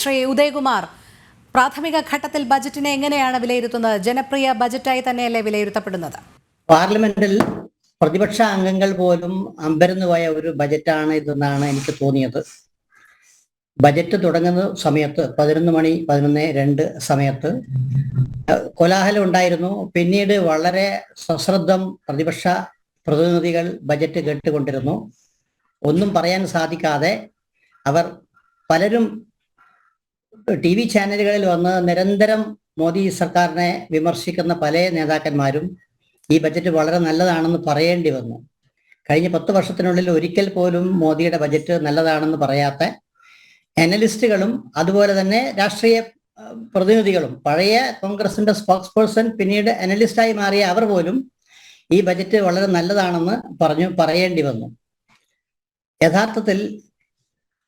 ശ്രീ ഉദയകുമാർ പ്രാഥമിക ഘട്ടത്തിൽ ബജറ്റിനെ എങ്ങനെയാണ് വിലയിരുത്തുന്നത്? ജനപ്രിയ ബജറ്റായി തന്നെയല്ലേ വിലയിരുത്തപ്പെടുന്നത്? പാർലമെന്റിൽ പ്രതിപക്ഷ അംഗങ്ങൾ പോലും അമ്പരന്ന് പോയ ഒരു ബജറ്റാണ് ഇതെന്നാണ് എനിക്ക് തോന്നിയത്. ബജറ്റ് തുടങ്ങുന്ന സമയത്ത് പതിനൊന്ന് മണി പതിനൊന്ന് രണ്ട് സമയത്ത് കോലാഹലം ഉണ്ടായിരുന്നു. പിന്നീട് വളരെ സശ്രദ്ധം പ്രതിപക്ഷ പ്രതിനിധികൾ ബജറ്റ് കേട്ടുകൊണ്ടിരുന്നു. ഒന്നും പറയാൻ സാധിക്കാതെ അവർ പലരും ടി വി ചാനലുകളിൽ വന്ന് നിരന്തരം മോദി സർക്കാരിനെ വിമർശിക്കുന്ന പല നേതാക്കന്മാരും ഈ ബജറ്റ് വളരെ നല്ലതാണെന്ന് പറയേണ്ടി വന്നു. കഴിഞ്ഞ പത്ത് വർഷത്തിനുള്ളിൽ ഒരിക്കൽ പോലും മോദിയുടെ ബജറ്റ് നല്ലതാണെന്ന് പറയാത്ത അനലിസ്റ്റുകളും അതുപോലെ തന്നെ രാഷ്ട്രീയ പ്രതിനിധികളും പഴയ കോൺഗ്രസിന്റെ സ്പോക്സ് പേഴ്സൺ പിന്നീട് അനലിസ്റ്റായി മാറിയ അവർ പോലും ഈ ബജറ്റ് വളരെ നല്ലതാണെന്ന് പറഞ്ഞു പറയേണ്ടി വന്നു. യഥാർത്ഥത്തിൽ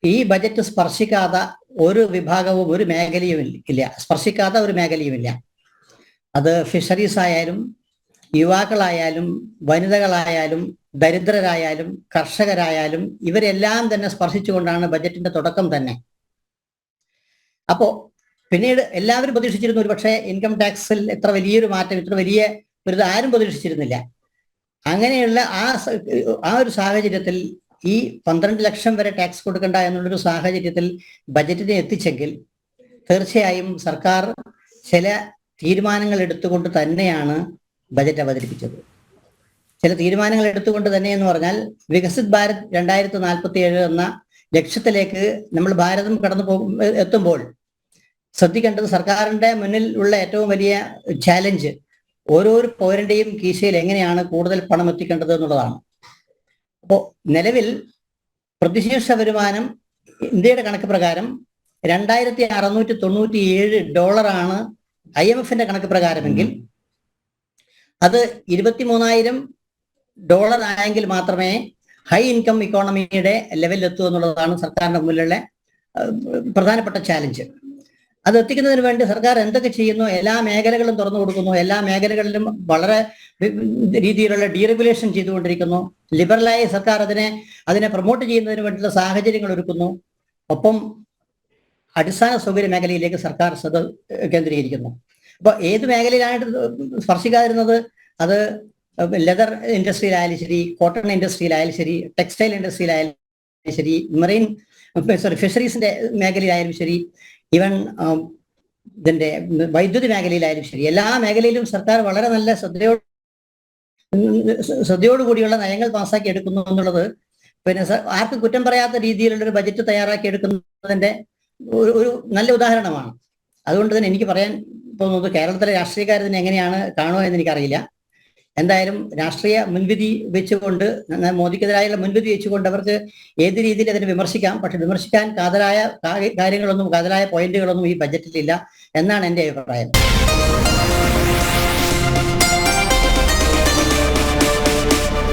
ഈ ബജറ്റ് സ്പർശിക്കാത്ത ഒരു വിഭാഗവും ഒരു മേഖലയും ഇല്ല സ്പർശിക്കാത്ത ഒരു മേഖലയുമില്ല അത് ഫിഷറീസ് ആയാലും യുവാക്കളായാലും വനിതകളായാലും ദരിദ്രരായാലും കർഷകരായാലും ഇവരെല്ലാം തന്നെ സ്പർശിച്ചുകൊണ്ടാണ് ബജറ്റിന്റെ തുടക്കം തന്നെ. അപ്പോ പിന്നീട് എല്ലാവരും പ്രതീക്ഷിച്ചിരുന്നു ഒരു പക്ഷേ ഇൻകം ടാക്സിൽ എത്ര വലിയൊരു മാറ്റം ഇത്ര വലിയ ഒരു ആരും പ്രതീക്ഷിച്ചിരുന്നില്ല. അങ്ങനെയുള്ള ആ ആ ഒരു സാഹചര്യത്തിൽ ഈ പന്ത്രണ്ട് ലക്ഷം വരെ ടാക്സ് കൊടുക്കണ്ട എന്നുള്ളൊരു സാഹചര്യത്തിൽ ബജറ്റിനെ എത്തിച്ചെങ്കിൽ തീർച്ചയായും സർക്കാർ ചില തീരുമാനങ്ങൾ എടുത്തുകൊണ്ട് തന്നെയാണ് ബജറ്റ് അവതരിപ്പിച്ചത്. ചില തീരുമാനങ്ങൾ എടുത്തുകൊണ്ട് തന്നെ എന്ന് പറഞ്ഞാൽ വികസിത് ഭാരത് രണ്ടായിരത്തി നാൽപ്പത്തി ഏഴ് എന്ന ലക്ഷ്യത്തിലേക്ക് നമ്മൾ ഭാരതം കടന്നു പോകും എത്തുമ്പോൾ ശ്രദ്ധിക്കേണ്ടത് സർക്കാരിന്റെ മുന്നിൽ ഉള്ള ഏറ്റവും വലിയ ചാലഞ്ച് ഓരോരോ പൗരന്റെയും കീശയിൽ എങ്ങനെയാണ് കൂടുതൽ പണം എത്തിക്കേണ്ടത് എന്നുള്ളതാണ്. അപ്പോൾ നിലവിൽ പ്രതിശീർഷ വരുമാനം ഇന്ത്യയുടെ കണക്ക് പ്രകാരം രണ്ടായിരത്തി അറുന്നൂറ്റി തൊണ്ണൂറ്റി ഏഴ് ഡോളറാണ് ഐ എം എഫിന്റെ കണക്ക് പ്രകാരമെങ്കിൽ അത് ഇരുപത്തി മൂന്നായിരം ഡോളർ ആയെങ്കിൽ മാത്രമേ ഹൈ ഇൻകം ഇക്കോണമിയുടെ ലെവലിൽ എത്തൂ എന്നുള്ളതാണ് സർക്കാരിന്റെ മുന്നിലുള്ള പ്രധാനപ്പെട്ട ചാലഞ്ച്. അത് എത്തിക്കുന്നതിന് വേണ്ടി സർക്കാർ എന്തൊക്കെ ചെയ്യുന്നു? എല്ലാ മേഖലകളും തുറന്നു കൊടുക്കുന്നു. എല്ലാ മേഖലകളിലും വളരെ രീതിയിലുള്ള ഡീറെഗുലേഷൻ ചെയ്തുകൊണ്ടിരിക്കുന്നു. ലിബറലായ സർക്കാർ അതിനെ അതിനെ പ്രൊമോട്ട് ചെയ്യുന്നതിന് വേണ്ടിയുള്ള സാഹചര്യങ്ങൾ ഒരുക്കുന്നു. ഒപ്പം അടിസ്ഥാന സൗകര്യ മേഖലയിലേക്ക് സർക്കാർ ശ്രദ്ധ കേന്ദ്രീകരിക്കുന്നു. അപ്പോൾ ഏത് മേഖലയിലായിട്ട് സ്പർശിക്കാതിരുന്നത്? അത് ലെതർ ഇൻഡസ്ട്രിയിലായാലും ശരി കോട്ടൺ ഇൻഡസ്ട്രിയിലായാലും ശരി ടെക്സ്റ്റൈൽ ഇൻഡസ്ട്രിയിലായാലും ശരി മെറീൻ സോറി ഫിഷറീസിന്റെ മേഖലയിലായാലും ശരി ഈവൻ ഇതിന്റെ വൈദ്യുതി മേഖലയിലായാലും ശരി എല്ലാ മേഖലയിലും സർക്കാർ വളരെ നല്ല ശ്രദ്ധയോട് ശ്രദ്ധയോടുകൂടിയുള്ള നയങ്ങൾ പാസ്സാക്കി എടുക്കുന്നു എന്നുള്ളത് പിന്നെ ആർക്ക് കുറ്റം പറയാത്ത രീതിയിലുള്ള ഒരു ബജറ്റ് തയ്യാറാക്കി എടുക്കുന്നതിന്റെ ഒരു നല്ല ഉദാഹരണമാണ്. അതുകൊണ്ട് തന്നെ എനിക്ക് പറയാൻ തോന്നുന്നത് കേരളത്തിലെ രാഷ്ട്രീയക്കാർ ഇതിനെ എങ്ങനെയാണ് കാണുക എന്ന് എനിക്കറിയില്ല. എന്തായാലും രാഷ്ട്രീയ മുൻവിധി വെച്ചുകൊണ്ട് മോദിക്കെതിരായുള്ള മുൻവിധി വെച്ചുകൊണ്ട് അവർക്ക് ഏത് രീതിയിൽ അതിനെ വിമർശിക്കാം. പക്ഷെ വിമർശിക്കാൻ കാതലായ കാര്യങ്ങളൊന്നും കാതലായ പോയിന്റുകളൊന്നും ഈ ബജറ്റിലില്ല എന്നാണ് എന്റെ അഭിപ്രായം.